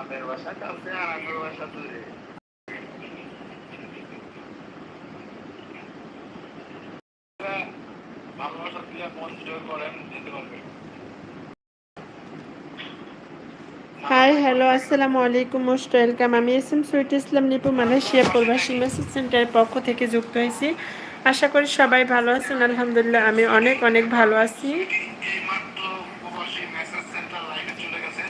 আমের বাসা কাছে আর আমের বাসা দূরে। হাই হ্যালো আসসালামু আলাইকুম, মোস্ট ওয়েলকাম। আমি S M Sweet Islam Nipu, Malaysia প্রবাসী মেসেজ সেন্টারের পক্ষ থেকে যুক্ত হয়েছি। আশা করি সবাই ভালো আছেন, আলহামদুলিল্লাহ, আমি অনেক অনেক ভালো আছি এইমাত্র প্রবাসী মেসেজ সেন্টার লাইনে চলে গেছে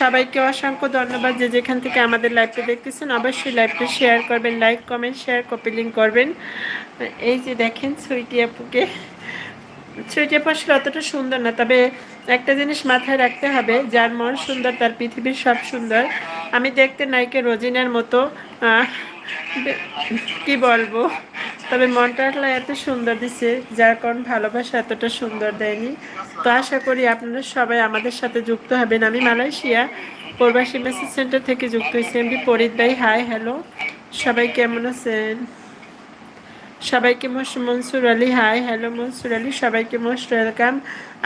সবাইকে অসংখ্য ধন্যবাদ যে যেখান থেকে আমাদের লাইভটা দেখতেছেন। অবশ্যই লাইভটা শেয়ার করবেন like comment share copy link করবেন। এই যে দেখেন সুইটি আপুকে। সুইটি আপু আসলে অতটা সুন্দর না, তবে একটা জিনিস মাথায় রাখতে হবে, যার মন সুন্দর তার পৃথিবীর সব সুন্দর। আমি দেখতে নাইকে রোজিনার মতো কি বলব? তবে মনটা আসলে এত সুন্দর দিছে, যার কারণ ভালোবাসা এতটা সুন্দর দেয়নি। তো আশা করি আপনারা সবাই আমাদের সাথে যুক্ত হবেন। আমি মালয়েশিয়া প্রবাসী মেসেজ সেন্টার থেকে যুক্ত হয়েছি। এমডি পরিত ভাই, হাই, হ্যালো। সবাই কেমন আছেন? সবাইকে মনসুর আলী, হাই, হ্যালো, মনসুর আলী। সবাইকে মোস্ট ওয়েলকাম।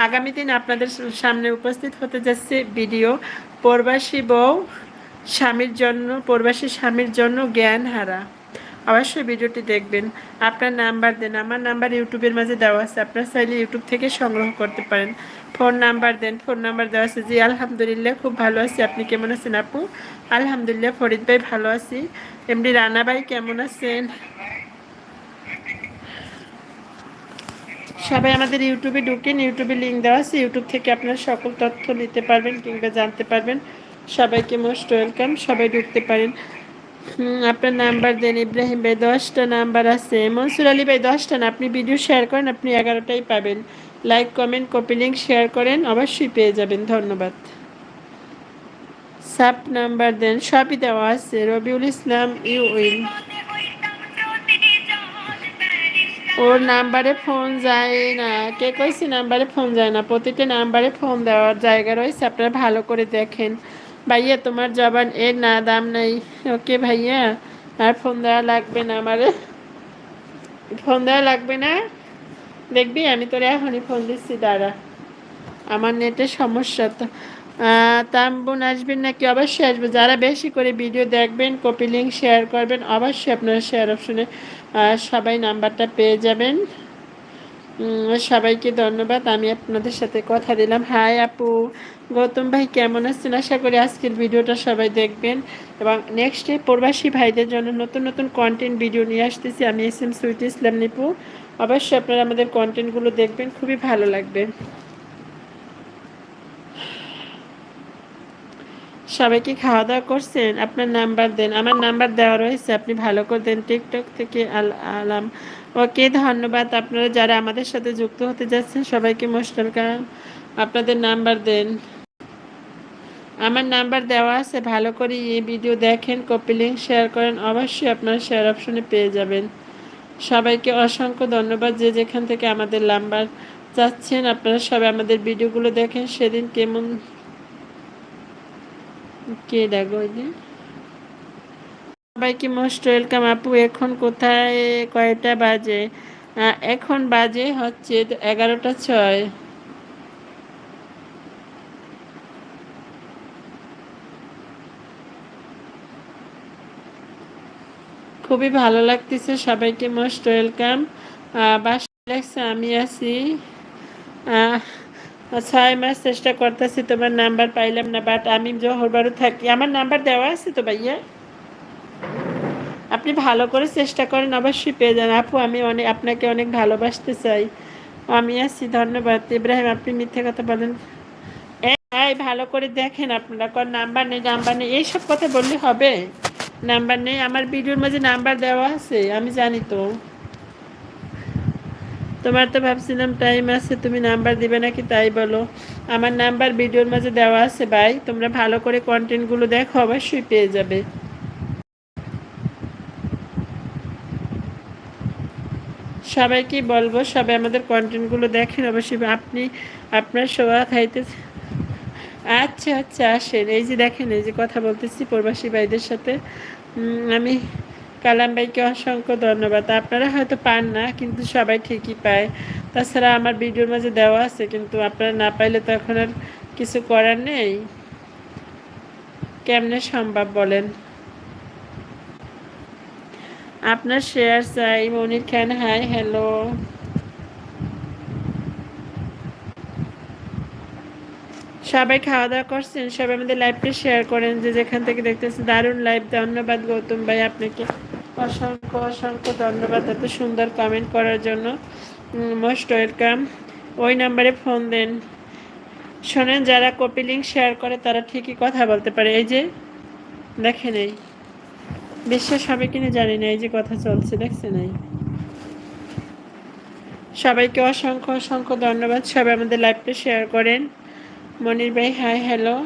আগামী দিন আপনাদের সামনে উপস্থিত হতে যাচ্ছে ভিডিও। প্রবাসী বউ, স্বামীর জন্য, প্রবাসী স্বামীর জন্য জ্ঞান হারা অবশ্যই ভিডিওটি দেখবেন। আপনার নাম্বার দেন। আমার নাম্বার ইউটিউবের মাঝে দেওয়া আছে। আপনার চাইলে ইউটিউব থেকে সংগ্রহ করতে পারেন। ফোন নাম্বার দেন। ফোন নাম্বার দেওয়া আছে জি, আলহামদুলিল্লাহ, খুব ভালো আছি। আপনি কেমন আছেন আপু? আলহামদুলিল্লাহ, ফরিদ ভাই ভালো আছি। এমডি রানা ভাই কেমন আছেন? সবাই আমাদের ইউটিউবে ঢুকেন। ইউটিউবে লিঙ্ক দেওয়া আছে। ইউটিউব থেকে আপনারা সকল তথ্য নিতে পারবেন কিংবা জানতে পারবেন। সবাইকে মোস্ট ওয়েলকাম। সবাই ঢুকতে পারেন। আপনার নাম্বার দেন, ইব্রাহিম ভাই, দশটা নাম্বার আছে। মনসুর আলী ভাই, দশটা না, আপনি ভিডিও শেয়ার করেন, আপনি এগারোটাই পাবেন। Like comment copy link share করেন, অবশ্যই পেয়ে যাবেন, ধন্যবাদ। সাপ নাম্বার দেন, সবই দেওয়া আছে, রবিউল ইসলাম ইউ উইন ওর নাম্বারে ফোন যায় না। কে কইছে নাম্বারে ফোন যায় না? প্রতিটা নাম্বারে ফোন দেওয়ার জায়গা রয়েছে, আপনারা ভালো করে দেখেন। ভাইয়া, তোমার জবান এর না, দাম নাই। ওকে ভাইয়া, আর ফোন দেওয়া লাগবে না আমারে। ফোন দেওয়া লাগবে না? দেখবি, আমি তোর এখনই ফোন দিচ্ছি, দাঁড়া। আমার নেটের সমস্যা তো। তাম্বুন আসবেন নাকি? অবশ্যই আসবে। যারা বেশি করে ভিডিও দেখবেন, কপি লিঙ্ক শেয়ার করবেন, অবশ্যই আপনারা শেয়ার অপশনে সবাই নাম্বারটা পেয়ে যাবেন। সবাইকে ধন্যবাদ। আমি আপনাদের সাথে কথা দিলাম। হাই আপু, গৌতম ভাই কেমন আছেন? আশা করি আজকের ভিডিওটা সবাই দেখবেন। এবং নেক্সটে প্রবাসী ভাইদের জন্য নতুন নতুন কন্টেন্ট ভিডিও নিয়ে আসতেছি। আমি S M sweet Islam Nipu. অবশ্যই আপনারা আমাদের কন্টেন্টগুলো দেখবেন। খুবই ভালো লাগবে। সবাই কি খাওয়া দাওয়া করছেন? আপনার নাম্বার দেন। আমার নাম্বার দেওয়া রয়েছে। আপনি ভালো করে দেন। টিকটক থেকে আল, আলাম। ওকে, ধন্যবাদ। আপনারা যারা আমাদের সাথে যুক্ত হতে যাচ্ছেন, সবাইকে মোস্ট ওয়েলকাম আপনাদের নাম্বার দেন। আমার নাম্বার দেওয়া আছে, ভালো করে এই ভিডিও দেখেন, কপি লিঙ্ক শেয়ার করেন, অবশ্যই আপনারা শেয়ার অপশনে পেয়ে যাবেন। সবাইকে অসংখ্য ধন্যবাদ যে যেখান থেকে আমাদের নাম্বার চাচ্ছেন, আপনারা সবাই আমাদের ভিডিওগুলো দেখেন। সেদিন কেমন কে দেখো ওই সবাইকে মোস্ট ওয়েলকাম আপু? এখন কোথায়? কয়টা বাজে? এখন বাজে হচ্ছে এগারোটা ছয়। খুবই ভালো লাগতেছে, সবাইকে মোস্ট ওয়েলকাম। বাসায় লাগছে আমি আছি। ছয় মাস চেষ্টা করতেছি, তোমার নাম্বার পাইলাম না বাট আমি জহরবারও থাকি। আমার নাম্বার দেওয়া আছে তো ভাইয়া? আপনি ভালো করে চেষ্টা করেন অবশ্যই পেয়ে যান। আপু, আমি অনেক আপনাকে অনেক ভালোবাসতে চাই। আমি আছি, ধন্যবাদ। ইব্রাহিম, আপনি মিথ্যে কথা বলেন। এই ভালো করে দেখেন আপনারা কোন নাম্বার নেই নাম্বার নেই। এইসব কথা বললে হবে। নাম্বার নেই, আমার ভিডিওর মাঝে নাম্বার দেওয়া আছে, আমি জানি তো। তোমার তো ভাবছিলাম টাইম আছে, তুমি নাম্বার দিবে নাকি তাই বলো। আমার নাম্বার ভিডিওর মাঝে দেওয়া আছে ভাই, তোমরা ভালো করে কন্টেন্টগুলো দেখো, অবশ্যই পেয়ে যাবে। সবাইকে বলব, সবাই আমাদের কন্টেন্টগুলো দেখেন, অবশ্যই আপনি, আপনার সোয়া খাইতে আচ্ছা আচ্ছা আসেন। এই যে দেখেন, এই যে কথা বলতেছি প্রবাসী ভাইদের সাথে। আমি কালাম ভাইকে অসংখ্য ধন্যবাদ। আপনারা হয়তো পান না, কিন্তু সবাই ঠিকই পায়। তাছাড়া আমার ভিডিওর মাঝে দেওয়া আছে, কিন্তু আপনারা না পাইলে তো এখন আর কিছু করার নেই। কেমনে সম্ভব বলেন? আপনার শেয়ার চাই। Monir Khan, hi, hello. সবাই খাওয়া দাওয়া করছেন? সবাই আমাদের লাইভটা শেয়ার করেন যে যেখান থেকে দেখতেছেন। দারুণ লাইভ ধন্যবাদ গৌতম ভাই আপনাকে। অসংখ্য অসংখ্য ধন্যবাদ এত সুন্দর কমেন্ট করার জন্য। মোস্ট ওয়েলকাম ওই নাম্বারে ফোন দেন। শোনেন, যারা কপি লিঙ্ক শেয়ার করে, তারা ঠিকই কথা বলতে পারে। এই যে, দেখেন এই। বিশ্বাস হবে কিনা জানি না, এই যে কথা চলছে দেখছেন এই সবাইকে অসংখ্য অসংখ্য ধন্যবাদ। সবাই আমাদের লাইভটা শেয়ার করেন। মনির ভাই হাই হ্যালো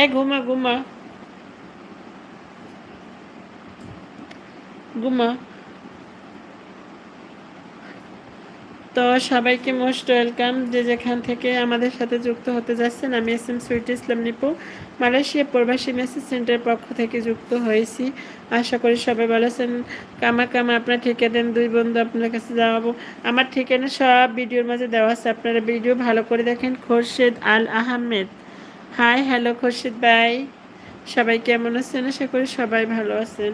এ, ঘুমা ঘুমা। ঘুমা। তো সবাইকে মোস্ট ওয়েলকাম যে যেখান থেকে আমাদের সাথে যুক্ত হতে যাচ্ছেন, আমি S M sweet Islam Nipu Malaysia প্রবাসী মেসেজ সেন্টারের পক্ষ থেকে যুক্ত হয়েছি। আশা করি সবাই বলেছেন কামা কামা, আপনার ঠিকা দেন দুই বন্ধু আপনার কাছে যাওয়াবো। আমার ঠিকানা সব ভিডিওর মাঝে দেওয়া আছে, আপনারা ভিডিও ভালো করে দেখেন। খোরশেদ আল আহমেদ। হাই, হ্যালো খোরশেদ ভাই। সবাই কেমন আছেন? আশা করি সবাই ভালো আছেন।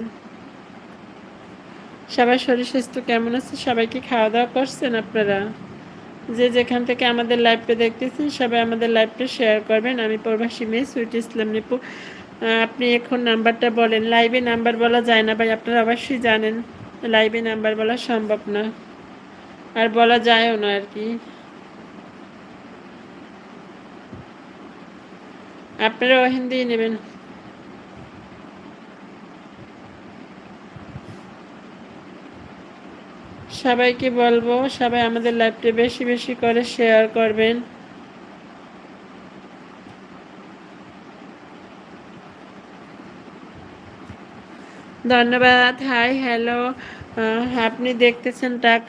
সবার শরীর স্বাস্থ্য কেমন আছে সবাইকে খাওয়া দাওয়া করছেন আপনারা? যে যেখান থেকে আমাদের লাইভটা দেখতেছেন, সবাই আমাদের লাইভটা শেয়ার করবেন। আমি প্রবাসী মেয়ে সুইট ইসলাম নিপু। আপনি এখন নাম্বারটা বলেন। লাইভে নাম্বার বলা যায় না ভাই, আপনারা অবশ্যই জানেন। লাইভে নাম্বার বলা সম্ভব না। আর বলা যায়ও না আর কি। আপনারা দিয়ে নেবেন। সবাইকে বলব, সবাই আমাদের লাইভটা বেশি বেশি করে শেয়ার করবেন। ধন্যবাদ হাই হ্যালো আপনি দেখতেছেন টাক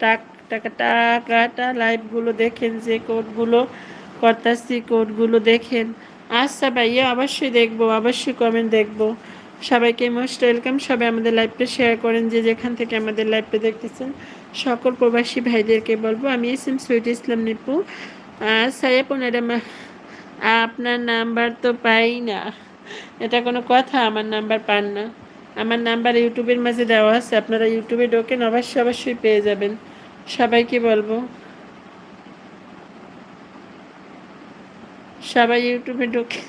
টাক, টাকা, টাকাটা লাইভগুলো দেখেন যে কোডগুলো করতেছি কোডগুলো দেখেন। আচ্ছা ভাইয়া, অবশ্যই দেখব, অবশ্যই কমেন্ট দেখব। সবাইকে মোস্ট ওয়েলকাম। সবাই আমাদের লাইভটা শেয়ার করেন যে যেখান থেকে আমাদের লাইভটা দেখতেছেন। সকল প্রবাসী ভাইদেরকে বলব, আমি S M sweet Islam Nipu. সাইয়াপু ম্যাডাম আপনার নাম্বার তো পাই না। এটা কোনো কথা, আমার নাম্বার পান না। আমার নাম্বার ইউটিউবের মাঝে দেওয়া আছে, আপনারা ইউটিউবে ঢোকেন অবশ্যই অবশ্যই পেয়ে যাবেন। সবাইকে বলব। সবাই ইউটিউবে ঢোকে।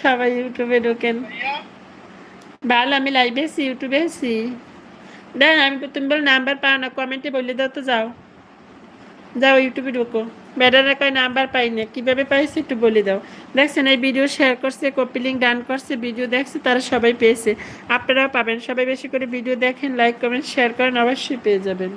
সবাই ইউটিউবে ঢোকেন। ভালো আমি লাইভে আছি, ইউটিউবে আছি। দেন আমি তুমি বলে নাম্বার পাও না কমেন্টে বলে দাও তো যাও। যাও ইউটিউবে ঢোকো। বেড়ারা কয় নাম্বার পাই না, কীভাবে পাইছে একটু বলে দাও। দেখছেন, এই ভিডিও শেয়ার করছে কপি লিঙ্ক ডান করছে ভিডিও দেখছে, তারা সবাই পেয়েছে। আপনারাও পাবেন। সবাই বেশি করে ভিডিও দেখেন লাইক কমেন্ট শেয়ার করেন, অবশ্যই পেয়ে যাবেন।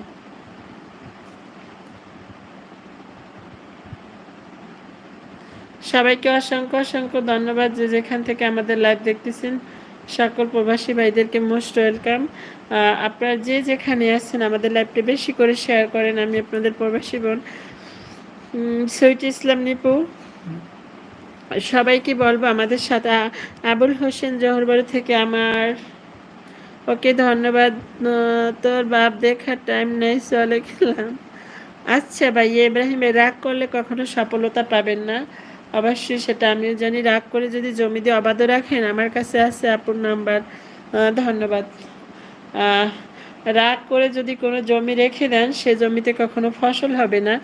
সবাইকে অসংখ্য অসংখ্য ধন্যবাদ যে যেখান থেকে আমাদের লাইভ দেখতেছেন। সকল প্রবাসী ভাইদেরকে মোস্ট ওয়েলকাম আপনারা যে যেখানে আছেন আমাদের লাইভটা বেশি করে শেয়ার করেন, আমি আপনাদের প্রবাসী বোন। সৈয়দ ইসলাম নিপু। সবাইকে বলব আমাদের সাথে আবুল হোসেন জহরবাড়ি থেকে আমার। ওকে ধন্যবাদ। তোর বাপ দেখার টাইম নেই, চলে গেলাম। আচ্ছা ভাই ইব্রাহিমে রাগ করলে কখনো সফলতা পাবেন না। অবশ্যই সেটা আমিও জানি। রাগ করে যদি জমি দিয়ে অবাধ রাখেন, আমার কাছে আছে আপুর নাম্বার। ধন্যবাদ। রাগ করে যদি কোনো জমি রেখে দেন, সে জমিতে কখনো ফসল হবে না।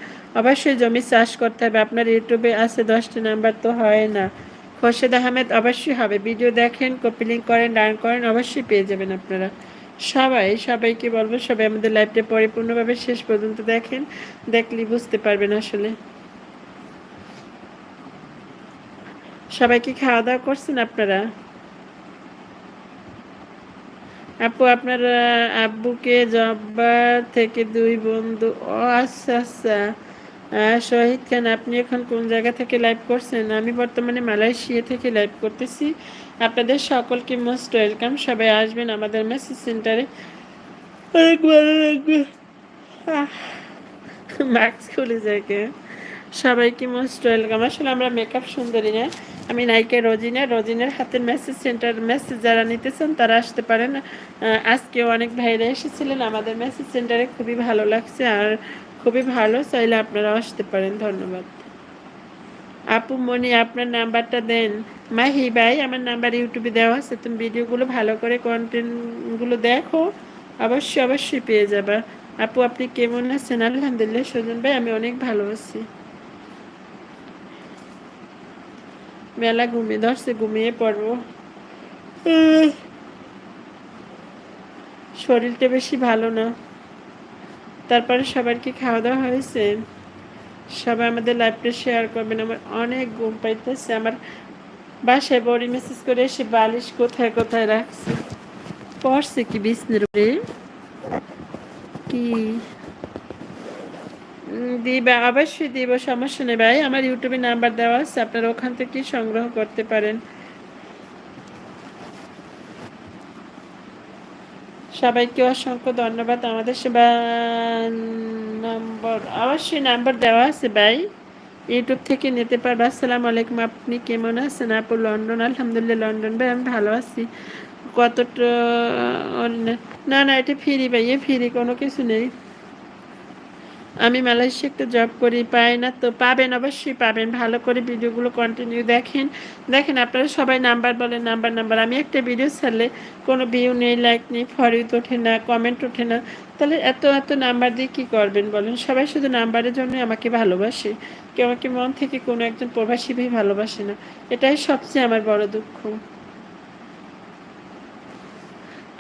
অবশ্যই জমি চাষ করতে হবে। আপনার ইউটিউবে আছে দশটি নাম্বার, তো হয় না। খোরশেদ আহমেদ, অবশ্যই হবে। ভিডিও দেখেন, কপি লিঙ্ক করেন ডান করেন, অবশ্যই পেয়ে যাবেন আপনারা। সবাই, সবাইকে বলব, সবাই আমাদের লাইভটা পরিপূর্ণভাবে শেষ পর্যন্ত দেখেন। দেখলে বুঝতে পারবেন আসলে। সবাই কি খাওয়া দাওয়া করছেন আপনারা? আপু, আপনার আব্বুকে জব্বার থেকে দুই বন্ধু ও আচ্ছা আচ্ছা। শহীদ খান, আপনি এখন কোন জায়গা থেকে লাইভ করছেন? আমি বর্তমানে মালয়েশিয়া থেকে লাইভ করতেছি। আপনাদের সকলকে মোস্ট ওয়েলকাম। সবাই আসবেন আমাদের মেসেজ সেন্টারে। অনেক ভালো লাগবে মাস্ক খুলে যায়? সবাইকে মোস্ট ওয়েলকাম আসলে আমরা মেকআপ সুন্দরী না, আমি নায়িকা রোজিনা। রোজিনার হাতের মেসেজ সেন্টার মেসেজ যারা নিতেছেন তারা আসতে পারেন। আজকেও অনেক ভাইরা এসেছিলেন, আমাদের মেসেজ সেন্টারে খুবই ভালো লাগছে আর খুবই ভালো, চাইলে আপনারা আসতে পারেন, ধন্যবাদ। আপু মনি, আপনার নাম্বারটা দেন। মাহি ভাই, আমার নাম্বার ইউটিউবে দেওয়া আছে, তুমি ভিডিওগুলো ভালো করে কন্টেন্টগুলো দেখো, অবশ্যই অবশ্যই পেয়ে যাবা। আপু, আপনি কেমন আছেন? আলহামদুলিল্লাহ, সজন ভাই, আমি অনেক ভালো আছি। মেলা ঘুমিয়ে ধরছে, ঘুমিয়ে পড়ব। শরীরটা বেশি ভালো না। তারপরে সবার কি খাওয়া দাওয়া হয়েছে। সবাই আমাদের লাইভটা শেয়ার করবেন। আমার অনেক ঘুম পাইতেছে। আমার বাসায় বড়ি মেসেজ করে এসে বালিশ কোথায় কোথায় রাখছে? পড়ছে কি উপরে? কি? দিবা অবশ্যই দিব, সমস্যা নেই ভাই। আমার ইউটিউবে নাম্বার দেওয়া আছে, আপনারা ওখান থেকে সংগ্রহ করতে পারেন। সবাইকে অসংখ্য ধন্যবাদ। আমাদের সেবা নম্বর অবশ্যই নাম্বার দেওয়া আছে ভাই। ইউটিউব থেকে নিতে পারব। আসসালামু আলাইকুম, আপনি কেমন আছেন? আপু, লন্ডন? আলহামদুলিল্লাহ, লন্ডন ভাই, আমি ভালো আছি। কতটা, না না, এটা ফ্রি ভাই, এ ফ্রি কোনো কিছু নেই। আমি মালয়েশিয়া একটা জব করি পাই না তো পাবেন, অবশ্যই পাবেন। ভালো করে ভিডিওগুলো কন্টিনিউ দেখেন। দেখেন আপনারা সবাই নাম্বার বলেন, নাম্বার নাম্বার। আমি একটা ভিডিও ছাড়লে কোনো ভিউ নেই লাইক নেই ফরিত ওঠে না কমেন্ট ওঠে না। তাহলে এত এত নাম্বার দিয়ে কী করবেন বলেন? সবাই শুধু নাম্বারের জন্য আমাকে ভালোবাসে। কেউ আমাকে মন থেকে কোনো একজন প্রবাসী ভাই ভালোবাসে না। এটাই সবচেয়ে আমার বড় দুঃখ।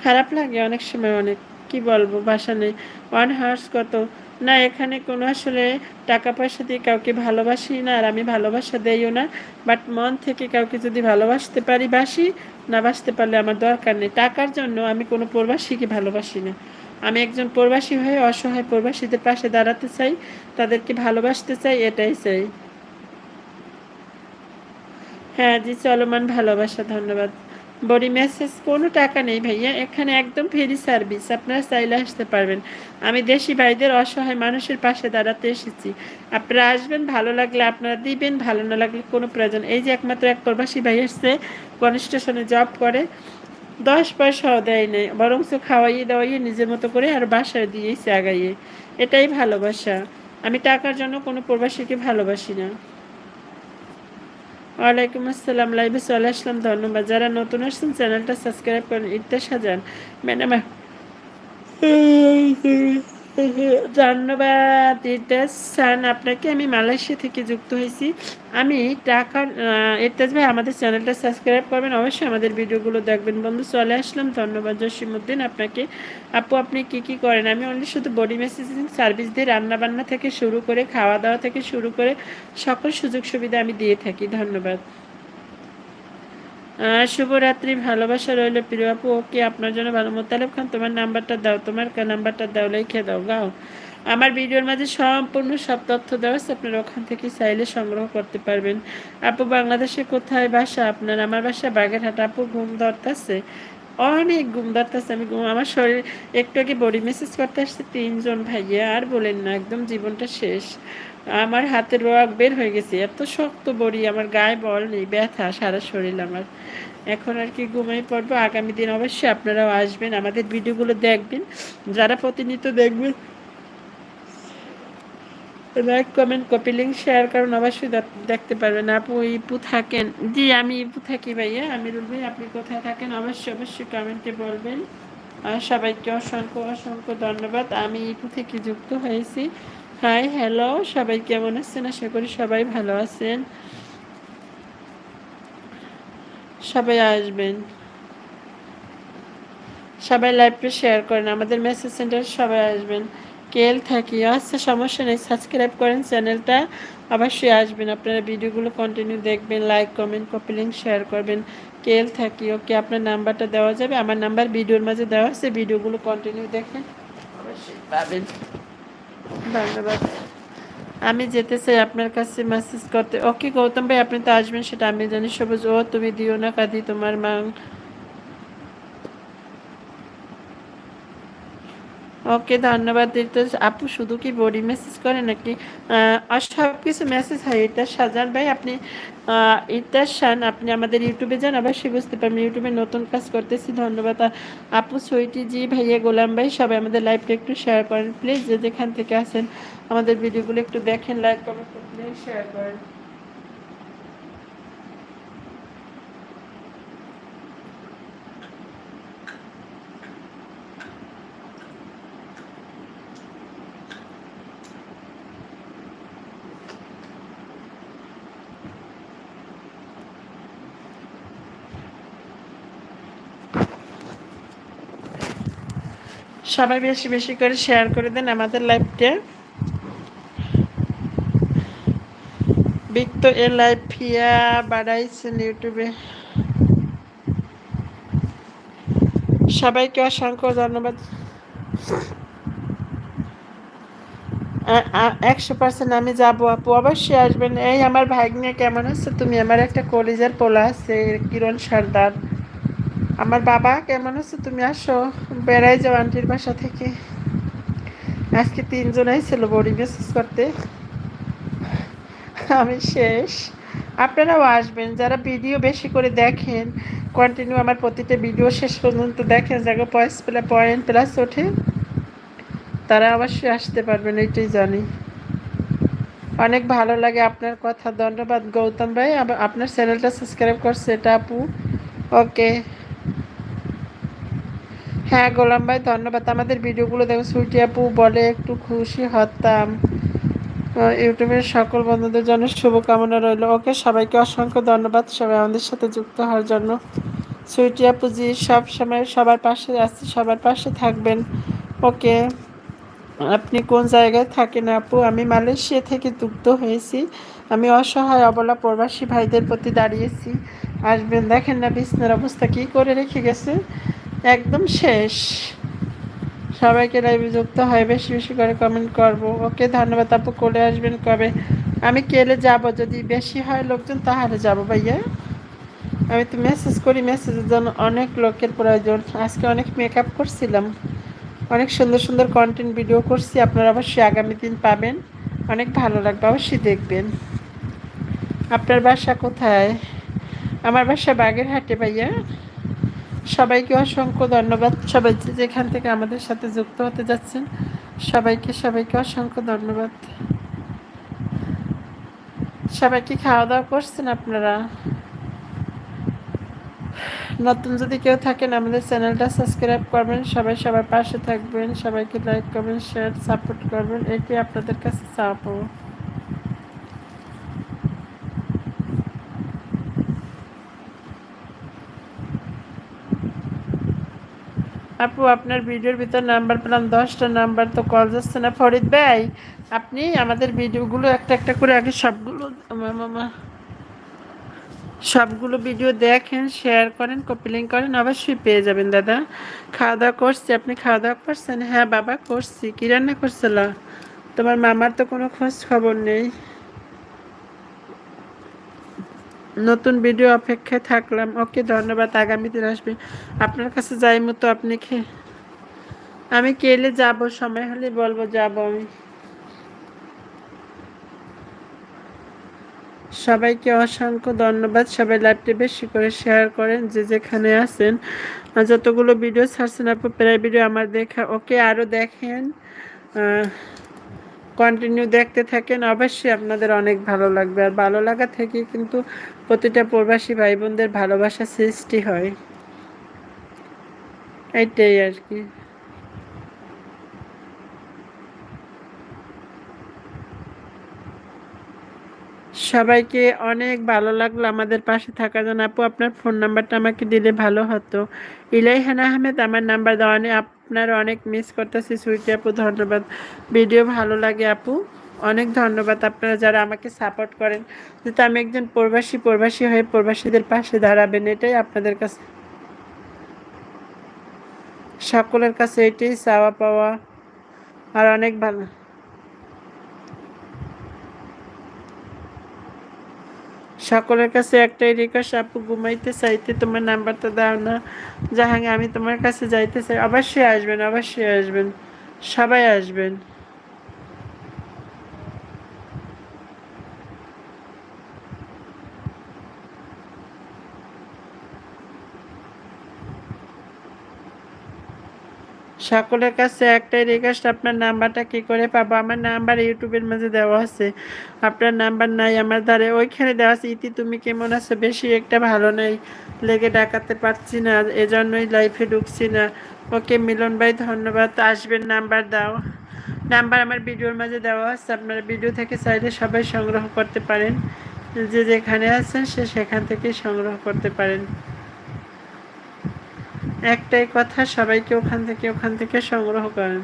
খারাপ লাগে অনেক সময় অনেক। কি বলব? বাসা নেই। ওয়ান হার্স কত না, এখানে কোনো আসলে টাকা পয়সা দিয়ে কাউকে ভালোবাসি না আর আমি ভালোবাসা দেইও না। বাট মন থেকে কাউকে যদি ভালোবাসতে পারি বাসি, না বাসতে পারলে আমার দরকার নেই। টাকার জন্য আমি কোনো প্রবাসীকে ভালোবাসি না। আমি একজন প্রবাসী হয়ে অসহায় প্রবাসীদের পাশে দাঁড়াতে চাই, তাদেরকে ভালোবাসতে চাই, এটাই চাই। হ্যাঁ জি, চলমান ভালোবাসা, ধন্যবাদ। বডি মেসেজ কোনো টাকা নেই ভাইয়া। এখানে একদম ফ্রি সার্ভিস আপনারা চাইলে আসতে পারবেন। আমি দেশি ভাইদের অসহায় মানুষের পাশে দাঁড়াতে এসেছি। আপনারা আসবেন, ভালো লাগলে আপনারা দিবেন, ভালো না লাগলে কোনো প্রয়োজন। এই যে একমাত্র এক প্রবাসী ভাই এসছে কোন স্টেশনে জব করে। দশ পয়সাও দেয় নেই বরং খাওয়াইয়ে দাওয়াইয়ে নিজের মতো করে আর বাসায় দিয়েছে আগাইয়ে। এটাই ভালোবাসা। আমি টাকার জন্য কোনো প্রবাসীকে ভালোবাসি না। ওয়ালাইকুম আসসালাম, লাইভে চলে আসলাম ধন্যবাদ। যারা নতুন আসছেন, চ্যানেলটা সাবস্ক্রাইব করেন। ইত্যাস সাজান ম্যাডাম ধন্যবাদ। ইত্যাস সান আপনাকে আমি মালয়েশিয়া থেকে যুক্ত হয়েছি। আমি টাকা ইত্যাস ভাই, আমাদের চ্যানেলটা সাবস্ক্রাইব করবেন। অবশ্যই আমাদের ভিডিওগুলো দেখবেন। বন্ধু, চলে আসলাম। ধন্যবাদ জসিমুদ্দিন আপনাকে। আপু, আপনি কি কি করেন? আমি অনলি শুধু বডি মেসেজিং সার্ভিস দিয়ে রান্নাবান্না থেকে শুরু করে খাওয়া দাওয়া থেকে শুরু করে সকল সুযোগ সুবিধা আমি দিয়ে থাকি। ধন্যবাদ। শুভরাত্রি, ভালোবাসা রইল প্রিয় আপু। ওকে, আপনার জন্য ভালো মোতালেব খান, তোমার নাম্বারটা দাও, তোমার নাম্বারটা দাও, লিখে দাও, গাও। আমার ভিডিওর মাঝে সম্পূর্ণ সব তথ্য দেওয়া আছে, আপনারা ওখান থেকে চাইলে সংগ্রহ করতে পারবেন। আপু, বাংলাদেশে কোথায় বাসা? আপনার আমার বাসা বাগেরহাট। আপু, ঘুম ধরতেছে। অনেক ঘুম ধরতেছে, আমি ঘুম আমার শরীর একটু আগে বডি মেসেজ করতে আসছে তিনজন ভাইয়া, আর বলেন না, একদম জীবনটা শেষ। আমার হাতের রোগ বের হয়ে গেছে, এত শক্ত বড়ি, আমার গায়ে বল নেই, ব্যথা, সারা শরীর আমার। এখন আর কি ঘুমাই পড়ব, আগামী দিন অবশ্যই আপনারাও আসবেন, আমাদের ভিডিওগুলো দেখবেন, যারা প্রতিনিয়ত দেখবেন like comment copy link share করুন, অবশ্যই দেখ- দেখতে পারবেন। আপু, ইপু থাকেন, জি, আমি ইপু থাকি ভাইয়া, আমিরুল ভাই, আপনি কোথায় থাকেন? অবশ্যই অবশ্যই কমেন্টে বলবেন। আর সবাইকে অসংখ্য অসংখ্য ধন্যবাদ, আমি ইপু থেকে যুক্ত হয়েছি। হাই হ্যালো সবাই কেমন আছেন? আশা করি সবাই ভালো আছেন। সবাই আসবেন। সবাই লাইভে শেয়ার করেন। আমাদের মেসেজ সেন্টার সবাই আসবেন। কেল থাকি? আচ্ছা সমস্যা নেই। সাবস্ক্রাইব করেন চ্যানেলটা অবশ্যই আসবেন। আপনারা ভিডিওগুলো কন্টিনিউ দেখবেন like comment copy link share করবেন। কেল থাকি? ওকে আপনার নাম্বারটা দেওয়া যাবে। আমার নাম্বার ভিডিওর মাঝে দেওয়া আছে। ভিডিওগুলো কন্টিনিউ দেখেন। অবশ্যই পাবেন। ধন্যবাদ। আমি যেতে চাই আপনার কাছে মেসেজ করতে। ওকে গৌতম ভাই, আপনি তো আসবেন, সেটা আমি জানি। সবুজ, ও তুমি দিও না, কাঁদি তোমার মা ওকে ধন্যবাদ আপু, শুধু কি বডি মেসেজ করে নাকি আর সব কিছু মেসেজ হয়? এটা সাজান ভাই, আপনি এটা শান আপনি আমাদের ইউটিউবে যান, অবশ্যই বুঝতে পারবেন। ইউটিউবে নতুন কাজ করতেছি, ধন্যবাদ। আপু সুইটি জি ভাইয়া, গোলাম ভাই, সবাই আমাদের লাইভটা একটু শেয়ার করেন। প্লিজ যে যেখান থেকে আসেন আমাদের ভিডিওগুলো একটু দেখেন লাইক কমেন্ট শেয়ার করেন। সবাই বেশি বেশি করে শেয়ার করে দেন আমাদের লাইভটা বিগ তো এ লাইভ ফিয়া বাড়াইছেন ইউটিউবে। সবাইকে অসংখ্য ধন্যবাদ। একশো পার্সেন্ট আমি যাব, আপু, অবশ্যই আসবেন। এই আমার ভাগ্নে কেমন আছে? তুমি আমার একটা কলেজের পোলা আছে, কিরণ সর্দার। আমার বাবা, কেমন আছে? তুমি আসো। বেড়াই যাও, আন্টির বাসা থেকে। আজকে তিনজন ছিল বডি মেসেজ করতে। আমি শেষ। আপনারাও আসবেন, যারা ভিডিও বেশি করে দেখেন কন্টিনিউ আমার প্রতিটা ভিডিও শেষ পর্যন্ত দেখেন যাকে পয়েন্ট প্লাস পয়েন্ট প্লাস ওঠে, তারা অবশ্যই আসতে পারবেন, এইটাই জানি। অনেক ভালো লাগে আপনার কথা। ধন্যবাদ, গৌতম ভাই। আপনার চ্যানেলটা সাবস্ক্রাইব করছে এটা আপু। ওকে হ্যাঁ গোলাম ভাই, ধন্যবাদ। আমাদের ভিডিওগুলো দেখুন, সুইটি আপু বলে, একটু খুশি হতাম। ইউটিউবের সকল বন্ধুদের জন্য শুভকামনা রইল। ওকে, সবাইকে অসংখ্য ধন্যবাদ। সবাই আমাদের সাথে যুক্ত হওয়ার জন্য। সুইটি আপু জি, সব সময় সবার পাশে আছে, সবার পাশে থাকবেন। ওকে, আপনি কোন জায়গায় থাকেন আপু? আমি মালয়েশিয়া থেকে যুক্ত হয়েছি। আমি অসহায়, অবলা প্রবাসী ভাইদের প্রতি দাঁড়িয়েছি। আসবেন, দেখেন না বিছনার অবস্থা কী করে রেখে গেছে। একদম শেষ। সবাইকে লাইভে যুক্ত হয়, বেশি বেশি করে কমেন্ট করব। ওকে ধন্যবাদ, আপু কোলে আসবেন কবে? আমি কেলে যাব? যদি বেশি হয় লোকজন, তাহলে যাব ভাইয়া। আমি তো মেসেজ করি মেসেজের জন্য অনেক লোকের প্রয়োজন। আজকে অনেক মেকআপ করছিলাম। অনেক সুন্দর সুন্দর কন্টেন্ট ভিডিও করছি। আপনারা অবশ্যই আগামী দিন পাবেন। অনেক ভালো লাগবে, অবশ্যই দেখবেন। আপনার বাসা কোথায়? আমার বাসা বাগেরহাটে ভাইয়া। সবাইকে অসংখ্য ধন্যবাদ। সবাই যেখান থেকে আমাদের সাথে যুক্ত হতে যাচ্ছেন, সবাইকে সবাইকে অসংখ্য ধন্যবাদ। সবাই কি খাওয়া দাওয়া করছেন আপনারা? নতুন যদি কেউ থাকেন, আমাদের চ্যানেলটা সাবস্ক্রাইব করবেন, সবাই সবার পাশে থাকবেন, সবাইকে লাইক করবেন শেয়ার সাপোর্ট করবেন এটি আপনাদের কাছে চাপো আপু, আপনার ভিডিওর ভিতর নাম্বার পেলাম, দশটা নাম্বার তো কল যাচ্ছে না। ফরিদ ভাই, আপনি আমাদের ভিডিওগুলো একটা একটা করে আগে সবগুলো সবগুলো ভিডিও দেখেন শেয়ার করেন কপি লিঙ্ক করেন, অবশ্যই পেয়ে যাবেন দাদা। খাওয়া দাওয়া করছি, আপনি খাওয়া দাওয়া করছেন? হ্যাঁ বাবা, করছি। কী রান্না করছিল? তোমার মামার তো কোনো খোঁজ খবর নেই। নতুন ভিডিও অপেক্ষায় থাকলাম। ওকে, ধন্যবাদ। আগামী দিন আসবে। আপনার কাছে যাই মতো আপনি খেয়ে আমি কেলে যাব? সময় হলে বলব যাব আমি। সবাইকে অসংখ্য ধন্যবাদ। সবাই লাইভটি বেশি করে শেয়ার করেন। যে যেখানে আছেন। যতগুলো ভিডিও ছাড়ছেন আপু, প্রায় ভিডিও আমার দেখা। ওকে আরও দেখেন। কন্টিনিউ দেখতে থাকেন, অবশ্যই আপনাদের অনেক ভালো লাগবে। আর ভালো লাগা থেকে কিন্তু প্রতিটা প্রবাসী ভাই বোনদের ভালোবাসা সৃষ্টি হয়। এইটাই আর কি। সবাইকে অনেক ভালো লাগল আমাদের পাশে থাকার জন্য। আপু, আপনার ফোন নাম্বারটা আমাকে দিলে ভালো হতো। ইলাইহান আহমেদ, আমার নাম্বার দেওয়া নেই। আপনার অনেক মিস করতেছি, সুইটি আপু, ধন্যবাদ। ভিডিও ভালো লাগে আপু। অনেক ধন্যবাদ আপনারা যারা আমাকে সাপোর্ট করেন। যাতে আমি একজন প্রবাসী প্রবাসী হয়ে প্রবাসীদের পাশে দাঁড়াবেন, এটাই আপনাদের কাছে। সকলের কাছে এটাই চাওয়া পাওয়া আর অনেক ভালো। সকলের কাছে একটাই রিকোয়েস্ট আপু, ঘুমাইতে চাইতে তোমার নাম্বারটা দাও না। জাহাঙ্গে, আমি তোমার কাছে যাইতে চাই। অবশ্যই আসবেন অবশ্যই আসবেন। সবাই আসবেন। সকলের কাছে একটাই রিকোয়েস্ট আপনার নাম্বারটা কি করে পাবো? আমার নাম্বার ইউটিউবের মাঝে দেওয়া আছে। আপনার নাম্বার নাই, আমার ধারে ওইখানে দেওয়া আছে। ইতি, তুমি কেমন আছো? বেশি একটা ভালো নেই। লেগে ডাকাতে পারছি না, এজন্যই লাইফে ঢুকছি না। ওকে, মিলন ভাই, ধন্যবাদ। আসবেন, নাম্বার দাও। নাম্বার আমার ভিডিওর মাঝে দেওয়া আছে। আপনারা ভিডিও থেকে চাইলে সবাই সংগ্রহ করতে পারেন। যে যেখানে আছেন, সে সেখান থেকে সংগ্রহ করতে পারেন। একটাই কথা সবাইকে ওখান থেকে ওখান থেকে সংগ্রহ করেন।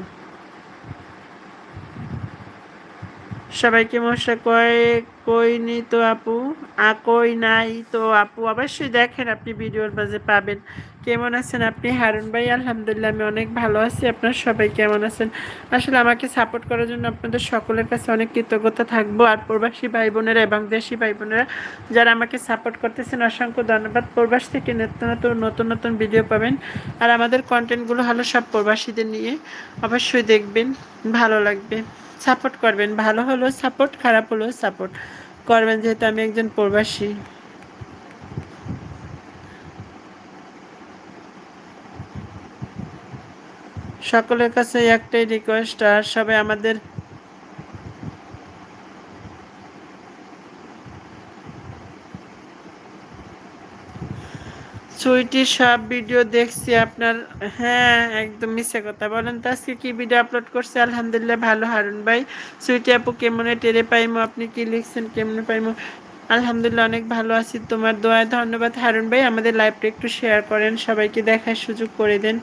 সবাইকে মশা কয় কই নি তো আপু? আ কই নাই তো আপু? অবশ্যই দেখেন আপনি ভিডিওর মাঝে পাবেন। কেমন আছেন আপনি? হারুন ভাই, আলহামদুলিল্লাহ আমি অনেক ভালো আছি। আপনার সবাই কেমন আছেন? আসলে আমাকে সাপোর্ট করার জন্য আপনাদের সকলের কাছে অনেক কৃতজ্ঞতা থাকব। আর প্রবাসী ভাই বোনেরা এবং দেশি ভাই বোনেরা যারা আমাকে সাপোর্ট করতেছেন, অসংখ্য ধন্যবাদ। প্রবাস থেকে নিত্য নতুন নতুন নতুন ভিডিও পাবেন। আর আমাদের কন্টেন্টগুলো হলো সব প্রবাসীদের নিয়ে। অবশ্যই দেখবেন, ভালো লাগবে। সাপোর্ট করবেন। ভালো হলেও সাপোর্ট, খারাপ হলেও সাপোর্ট। করবেন যেহেতু আমি একজন প্রবাসী। সকলের কাছে একটাই রিকোয়েস্ট আর সবাই আমাদের সুইটি সব ভিডিও দেখছি আপনার হ্যাঁ একদম মিশে কথা। বলেন তো, আজকে কি ভিডিও আপলোড করছে? আলহামদুলিল্লাহ ভালো, হারুন ভাই। সুইটি আপু কেমনে টেরে পাইমো? আপনি কি লিখছেন? কেমনে পাইমো? আলহামদুলিল্লাহ অনেক ভালো আছি। তোমার দোয়ায় ধন্যবাদ। হারুন ভাই, আমাদের লাইভটা একটু শেয়ার করেন। সবাইকে দেখার সুযোগ করে দেন,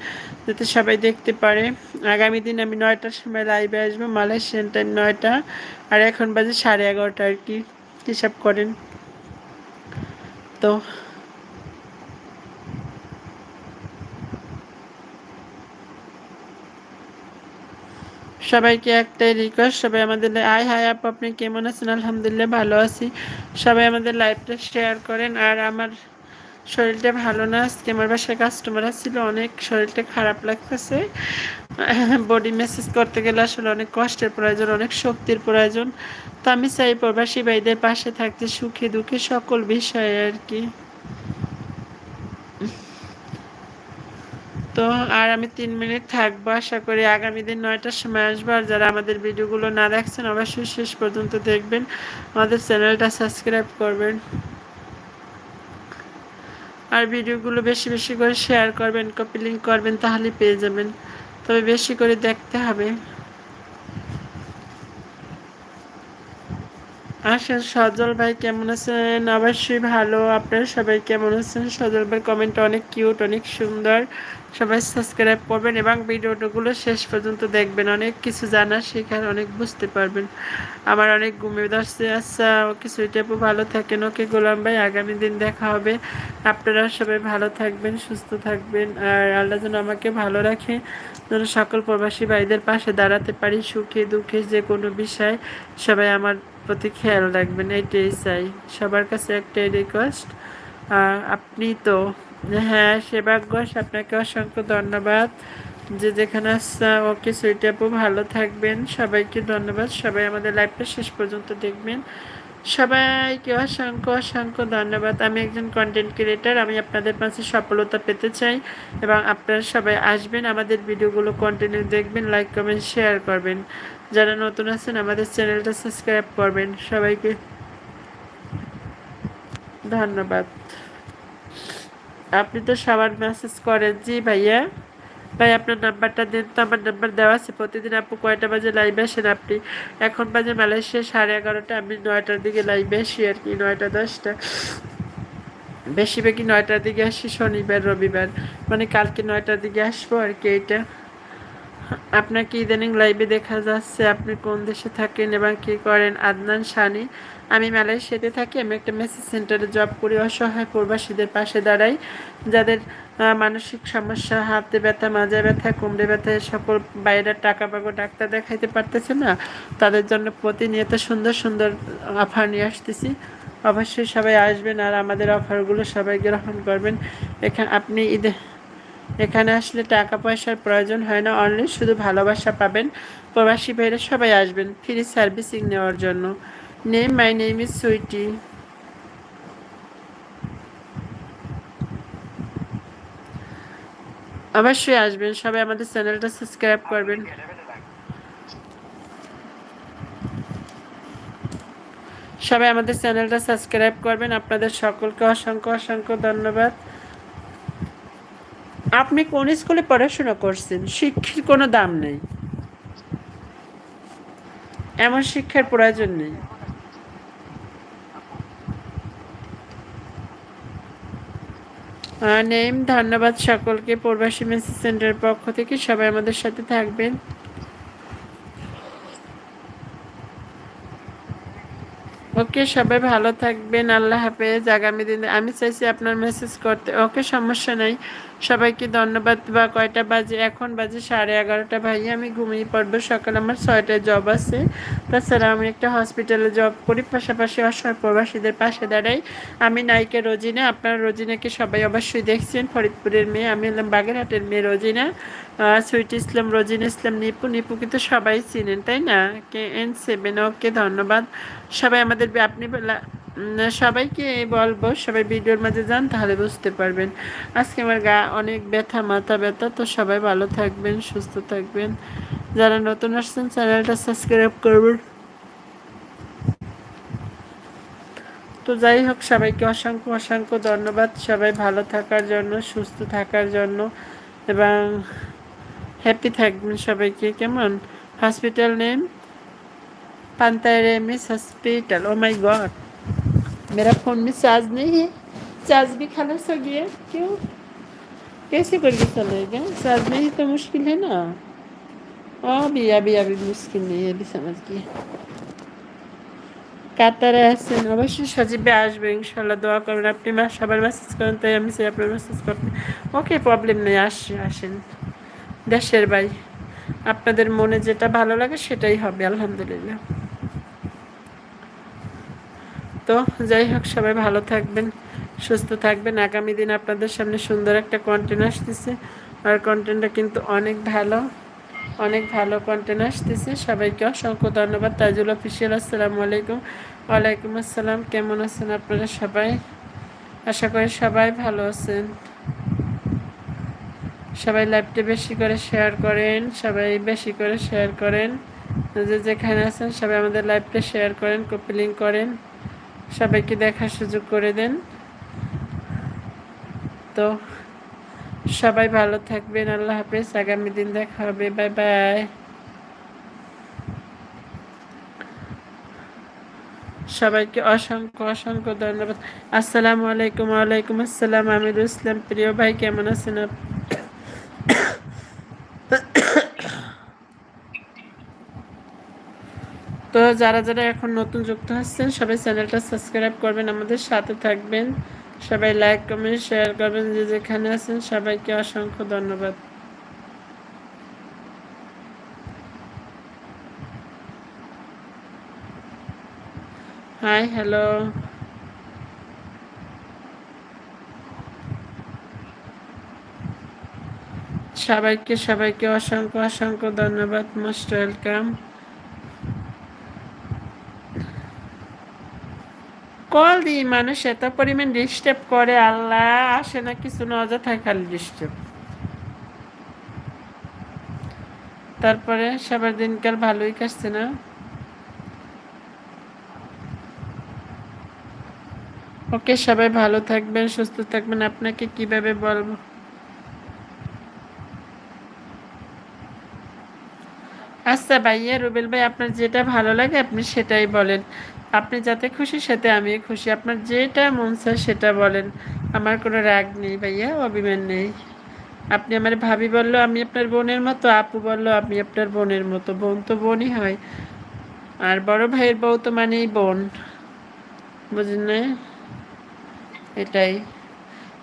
যাতে সবাই দেখতে পারে। আগামী দিন আমি নয়টার সময় লাইভে আসব মালয়েশিয়ান টাইম নয়টা। আর এখন বাজে সাড়ে এগারোটা আর কি। হিসাব করেন? তো সবাইকে একটাই রিকোয়েস্ট সবাই আমাদের আয় হাই আপ, আপনি কেমন আছেন? আলহামদুলিল্লাহ ভালো আছি। সবাই আমাদের লাইভটা শেয়ার করেন। আর আমার শরীরটা ভালো না, আজকে আমার বাসায় কাস্টমার ছিল অনেক শরীরটা খারাপ লাগতেছে। বডি মেসেজ করতে গেলে আসলে অনেক কষ্টের প্রয়োজন, অনেক শক্তির প্রয়োজন। তো আমি চাই প্রবাসী ভাইদের পাশে থাকতে সুখে দুঃখে সকল বিষয়ে আর কি। তো আর আমি তিন মিনিট থাকব, আশা করি আগামী দিন নয়টার সময় আসব। আর যারা আমাদের ভিডিওগুলো না দেখছেন, অবশ্যই শেষ পর্যন্ত দেখবেন। আমাদের চ্যানেলটা সাবস্ক্রাইব করবেন। আর ভিডিওগুলো বেশি বেশি করে শেয়ার করবেন, কপি লিঙ্ক করবেন, তাহলে পেয়ে যাবেন। তবে বেশি করে দেখতে হবে। আসেন, সজল ভাই কেমন আছেন? অবশ্যই ভালো। আপনারা সবাই কেমন আছেন? সজল ভাই কমেন্ট অনেক কিউট অনেক সুন্দর। সবাই সাবস্ক্রাইব করবেন এবং ভিডিওগুলো শেষ পর্যন্ত দেখবেন। অনেক কিছু জানার শেখার, অনেক বুঝতে পারবেন। আমার অনেক ঘুমিয়ে ধরছে আচ্ছা ওকে সুইটাপু ভালো থাকেন। ওকে গোলাম ভাই, আগামী দিন দেখা হবে। আপনারা সবাই ভালো থাকবেন, সুস্থ থাকবেন। আর আল্লাহ যেন আমাকে ভালো রাখে, যেন সকল প্রবাসী ভাইদের পাশে দাঁড়াতে পারি সুখে দুঃখে যে কোনো বিষয়। সবাই আমার প্রতি খেয়াল রাখবেন এইটাই চাই। সবার কাছে একটাই রিকোয়েস্ট আপনি তো হ্যাঁ সেবাগ ঘোষ আপনাকে অসংখ্য ধন্যবাদ। যে যেখানে আসছে ওকে সুইটি আপু, ভালো থাকবেন। সবাইকে ধন্যবাদ। সবাই আমাদের লাইভটা শেষ পর্যন্ত দেখবেন। সবাইকে অসংখ্য অসংখ্য ধন্যবাদ। আমি একজন কন্টেন্ট ক্রিয়েটার আমি আপনাদের পাশে সফলতা পেতে চাই এবং আপনারা সবাই আসবেন আমাদের ভিডিওগুলো কন্টিনিউ দেখবেন লাইক কমেন্ট শেয়ার করবেন। যারা নতুন আছেন, আমাদের চ্যানেলটা সাবস্ক্রাইব করবেন। সবাইকে ধন্যবাদ। আপনি তো সবার মেসেজ করেন। জি ভাইয়া। ভাই, আপনার নাম্বারটা দিন তো। আমার নাম্বার দেওয়া আছে। প্রতিদিন আপু কয়টা বাজে লাইভে আসেন আপনি? এখন বাজে মালয়েশিয়া সাড়ে এগারোটা। আমি নয়টার দিকে লাইভে আসি আর কি, নয়টা দশটা। বেশিরভাগই নয়টার দিকে আসি, শনিবার, রবিবার। মানে কালকে নয়টার দিকে আসব আর কি এইটা। আপনাকে ইদানিং লাইভে দেখা যাচ্ছে? আপনি কোন দেশে থাকেন এবং কি করেন? আদনান সানি আমি মালয়েশিয়াতে থাকি, আমি একটা মেসেজ সেন্টারে জব করি, অসহায় প্রবাসীদের পাশে দাঁড়াই, যাদের মানসিক সমস্যা, হাতে ব্যথা, মাজায় ব্যথা কোমরে ব্যথা সকল বাইরের টাকা পাবো, ডাক্তার দেখাইতে পারতেছে না, তাদের জন্য প্রতিনিয়ত সুন্দর সুন্দর অফার নিয়ে আসতেছি। অবশ্যই সবাই আসবেন আর আমাদের অফারগুলো সবাই গ্রহণ করবেন। এখানে আপনি ঈদে, এখানে আসলে টাকা পয়সার প্রয়োজন হয় না, অনলি শুধু ভালোবাসা পাবেন। প্রবাসী ভাইরা সবাই আসবেন, ফ্রি সার্ভিসিং নেওয়ার জন্য। Name my name is Sweety অবশ্যই আসবেন, সবাই আমাদের চ্যানেলটা সাবস্ক্রাইব করবেন। সবাই আমাদের চ্যানেলটা সাবস্ক্রাইব করবেন, আপনাদের সকলকে অসংখ্য অসংখ্য ধন্যবাদ। আপনি কোন স্কুলে পড়াশোনা করছেন? শিক্ষার কোনো দাম নেই। এমন শিক্ষার প্রয়োজন নেই। নেম, ধন্যবাদ সকলকে। প্রবাসী মেসেজ সেন্টারের পক্ষ থেকে সবাই আমাদের সাথে থাকবেন। ওকে, সবাই ভালো থাকবেন। আল্লাহ হাফেজ। আগামী দিনে আমি চাইছি আপনার মেসেজ করতে। ওকে, সমস্যা নাই। সবাইকে ধন্যবাদ। বা কয়টা বাজে? এখন বাজে সাড়ে এগারোটা। ভাই আমি ঘুমিয়ে পড়ব। সকাল আমার ছয়টায় জব আছে। তাছাড়া আমি একটা হসপিটালে জব করি। পাশাপাশি অসহায় প্রবাসীদের পাশে দাঁড়াই। আমি নায়িকা রোজিনা। আপনার রোজিনাকে সবাই অবশ্যই দেখছেন। ফরিদপুরের মেয়ে। আমি হলাম বাগেরহাটের মেয়ে রোজিনা। সুইট ইসলাম, রোজিন ইসলাম, নিপু। নিপুকে তো সবাই চিনেন, তাই না? K N seven. ওকে, ধন্যবাদ। সবাই আমাদের আপনি সবাইকে বলব, সবাই ভিডিওর মাঝে যান, তাহলে বুঝতে পারবেন। আজকে আমার গা অনেক ব্যথা, মাথা ব্যথা, তো সবাই ভালো থাকবেন, সুস্থ থাকবেন। যারা নতুন আসছেন, চ্যানেলটা সাবস্ক্রাইব করবেন। তো যাই হোক, সবাইকে অসংখ্য অসংখ্য ধন্যবাদ। সবাই ভালো থাকার জন্য, সুস্থ থাকার জন্য, এবং হ্যাপি থাকবেন সবাইকে। কেমন? হসপিটাল নেম পান্তায় রেমিস হসপিটাল ও মাই গড मेरा फोन में चार्ज नहीं है चार्ज भी खालस हो गया क्यों कैसे करके चलेगा चार्ज नहीं तो मुश्किल है ना अभी अभी अभी मुश्किल नहीं है अभी समझ गए কাতারে আছেন অবশ্যই সজীবে আসবে ইনশাল্লাহ দোয়া করবেন আপনি মা সবার মেসেজ করেন তাই আমি সেই আপনার মেসেজ করতে ওকে প্রবলেম নেই আসছে আসেন দেশের ভাই আপনাদের মনে যেটা ভালো লাগে সেটাই হবে আলহামদুলিল্লাহ তো যাই হোক, সবাই ভালো থাকবেন, সুস্থ থাকবেন। আগামী দিন আপনাদের সামনে সুন্দর একটা কন্টেন্ট আসতেছে। আর কন্টেন্টটা কিন্তু অনেক ভালো অনেক ভালো কন্টেন্ট আসতেছে। সবাইকে অসংখ্য ধন্যবাদ। তাজুল অফিসিয়াল, আসসালামু আলাইকুম। ওয়ালাইকুম আসসালাম। কেমন আছেন আপনারা সবাই? আশা করি সবাই ভালো আছেন। সবাই লাইভটা বেশি করে শেয়ার করেন, সবাই বেশি করে শেয়ার করেন। যে যেখানে আছেন সবাই আমাদের লাইভটা শেয়ার করেন কপি লিঙ্ক করেন। সবাইকে দেখার সুযোগ করে দেন। তো সবাই ভালো থাকবেন, আল্লাহ হাফেজ, আগামী দিন দেখা হবে, বাই বাই। সবাইকে অসংখ্য অসংখ্য ধন্যবাদ। আসসালামু আলাইকুম, ওয়ালাইকুম আসসালাম, আমিরুল ইসলাম। প্রিয় ভাই, কেমন আছেন আপনি তো যারা যারা এখন নতুন যুক্ত হচ্ছেন, সবাই চ্যানেলটা সাবস্ক্রাইব করবেন, আমাদের সাথে থাকবেন। সবাই লাইক কমেন্ট শেয়ার করবেন, যে যেখানে আছেন, সবাইকে অসংখ্য ধন্যবাদ। হাই হ্যালো সবাইকে সবাইকে অসংখ্য অসংখ্য ধন্যবাদ মোস্ট ওয়েলকাম কল দিই মানুষ এত পরিমাণ ডিস্টার্ব করে, আল্লাহ আসে না কিছু, নজর থাকে খালি ডিস্টার্ব তারপরে সবার দিনকাল ভালোই কাটছে না? ওকে সবাই ভালো থাকবেন, সুস্থ থাকবেন। আপনাকে কীভাবে বলব? আচ্ছা ভাইয়া, রুবেল ভাই, আপনার যেটা ভালো লাগে আপনি সেটাই বলেন। আপনি যাতে খুশি সাথে আমি খুশি। আপনার যেটা মন চায় সেটা বলেন। আমার কোনো রাগ নেই ভাইয়া, অভিমান নেই। আপনি আমার ভাবি বলল, আমি আপনার বোনের মতো, আপু বলল, আমি আপনার বোনের মতো। বোন তো বোনই হয়। আর বড় ভাইয়ের বউ তো মানেই বোন। বুঝলেন না? এটাই।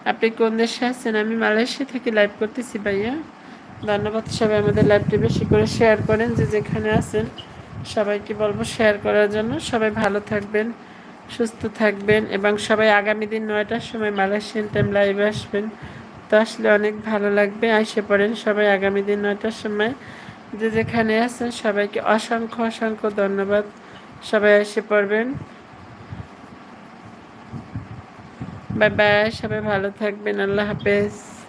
আপনি কোন দেশে আছেন? আমি মালয়েশিয়া থেকে লাইভ করতেছি ভাইয়া। ধন্যবাদ সবাই আমাদের লাইভটি বেশি করে শেয়ার করেন, যে যেখানে আছেন। সবাইকে বলব শেয়ার করার জন্য। সবাই ভালো থাকবেন, সুস্থ থাকবেন এবং সবাই আগামী দিন নয়টার সময় মালয়েশিয়ান টাইম লাইভে আসবেন। তো আসলে অনেক ভালো লাগবে। আসে পড়েন সবাই আগামী দিন নয়টার সময়। যে যেখানে আছেন সবাইকে অসংখ্য অসংখ্য ধন্যবাদ। সবাই এসে পড়বেন। বাই বাই সবাই ভালো থাকবেন। আল্লাহ হাফেজ।